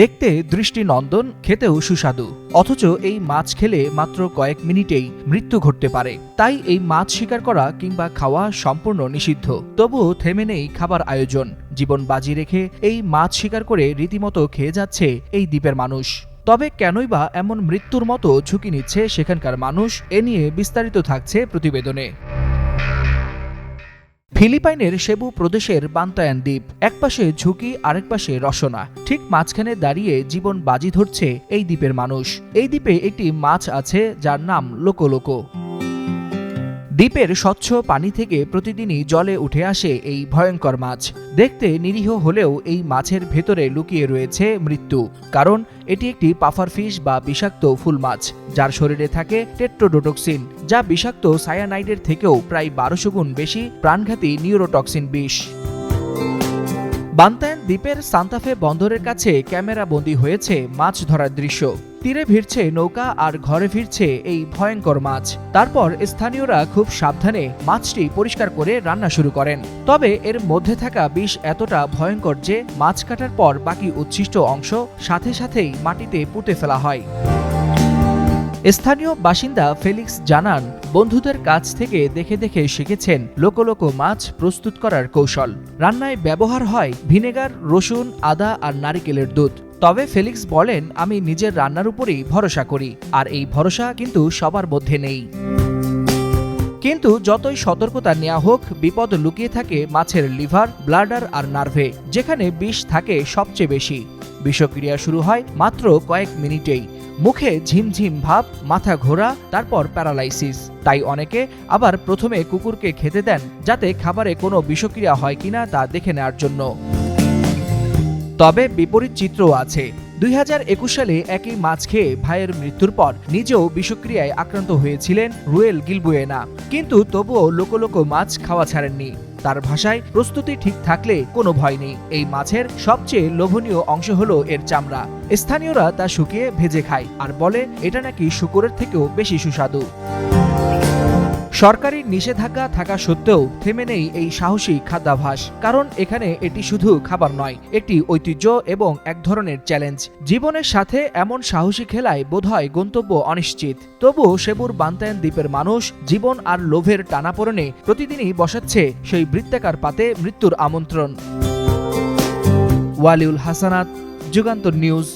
দেখতে দৃষ্টিনন্দন খেতেও সুস্বাদু। অথচ এই মাছ খেলে মাত্র কয়েক মিনিটেই মৃত্যু ঘটতে পারে। তাই এই মাছ শিকার করা কিংবা খাওয়া সম্পূর্ণ নিষিদ্ধ। তবুও থেমে নেই খাবার আয়োজন। জীবন বাজি রেখে এই মাছ শিকার করে রীতিমতো খেয়ে যাচ্ছে এই দ্বীপের মানুষ। তবে কেনই বা এমন মৃত্যুর মতো ঝুঁকি নিচ্ছে সেখানকার মানুষ, এ নিয়ে বিস্তারিত থাকছে প্রতিবেদনে। ফিলিপাইনের সেবু প্রদেশের বান্তায়ান দ্বীপ। একপাশে ঝুঁকি, আরেক পাশে রসনা। ঠিক মাঝখানে দাঁড়িয়ে জীবন বাজি ধরছে এই দ্বীপের মানুষ। এই দ্বীপে একটি মাছ আছে যার নাম লোকো লোকো দ্বীপের স্বচ্ছ পানি থেকে প্রতিদিনই জলে উঠে আসে এই ভয়ঙ্কর মাছ। দেখতে নিরীহ হলেও এই মাছের ভেতরে লুকিয়ে রয়েছে মৃত্যু, কারণ এটি একটি পাফার ফিশ বা বিষাক্ত ফুল মাছ, যার শরীরে থাকে টেট্রোডোটক্সিন, যা বিষাক্ত সায়ানাইডের থেকেও প্রায় বারোশো গুণ বেশি প্রাণঘাতী নিউরোটক্সিন বিষ। বান্তায়ান দ্বীপের সান্তাফে বন্দরের কাছে ক্যামেরা বন্দী হয়েছে মাছ ধরার দৃশ্য। তীরে ভিড়ছে নৌকা আর ঘরে ফিরছে এই ভয়ঙ্কর মাছ। তারপর স্থানীয়রা খুব সাবধানে মাছটি পরিষ্কার করে রান্না শুরু করেন। তবে এর মধ্যে থাকা বিষ এতটা ভয়ঙ্কর যে মাছ কাটার পর বাকি উচ্ছিষ্ট অংশ সাথে সাথেই মাটিতে পুঁতে ফেলা হয়। স্থানীয় বাসিন্দা ফেলিক্স জানান, বন্ধুদের কাছ থেকে দেখে দেখে শিখেছেন লোকো লোকো মাছ প্রস্তুত করার কৌশল। রান্নায় ব্যবহার হয় ভিনেগার, রসুন, আদা আর নারিকেলের দুধ। তবে ফেলিক্স বলেন, আমি নিজের রান্নার উপরেই ভরসা করি, আর এই ভরসা কিন্তু সবার মধ্যে নেই। কিন্তু যতই সতর্কতা নেওয়া হোক, বিপদ লুকিয়ে থাকে মাছের লিভার, ব্লাডার আর নার্ভে, যেখানে বিষ থাকে সবচেয়ে বেশি। বিষক্রিয়া শুরু হয় মাত্র কয়েক মিনিটেই। মুখে ঝিমঝিম ভাব, মাথা ঘোরা, তারপর প্যারালাইসিস। তাই অনেকে আবার প্রথমে কুকুরকে খেতে দেন, যাতে খাবারে কোনো বিষক্রিয়া হয় কিনা তা দেখে নেওয়ার জন্য। তবে বিপরীত চিত্রও আছে। দুই হাজার একুশ সালে একই মাছ খেয়ে ভাইয়ের মৃত্যুর পর নিজেও বিষক্রিয়ায় আক্রান্ত হয়েছিলেন রুয়েল গিলবুয়েনা। কিন্তু তবুও লোকো লোকো মাছ খাওয়া ছাড়েননি। তার ভাষায় প্রস্তুতি ঠিক থাকলে কোনো ভয় নেই। এই মাছের সবচেয়ে লোভনীয় অংশ হলো এর চামড়া। স্থানীয়রা তা শুকিয়ে ভেজে খায়। আর বলে, এটা নাকি শুকুরের থেকেও বেশি সুস্বাদু। সরকারি নিষেধাজ্ঞা থাকা সত্ত্বেও থেমে নেই এই সাহসী খাদ্যাভাস কারণ এখানে এটি শুধু খাবার নয়, একটি ঐতিহ্য এবং এক ধরনের চ্যালেঞ্জ জীবনের সাথে এমন সাহসী খেলায় বোধহয় গন্তব্য অনিশ্চিত। তবুও সেবুর বান্তায়ন দ্বীপের মানুষ জীবন আর লোভের টানাপোড়েনে প্রতিদিনই বসাচ্ছে সেই বৃত্তাকার পাতে মৃত্যুর আমন্ত্রণ। ওয়ালিউল হাসানাত, যুগান্তর নিউজ।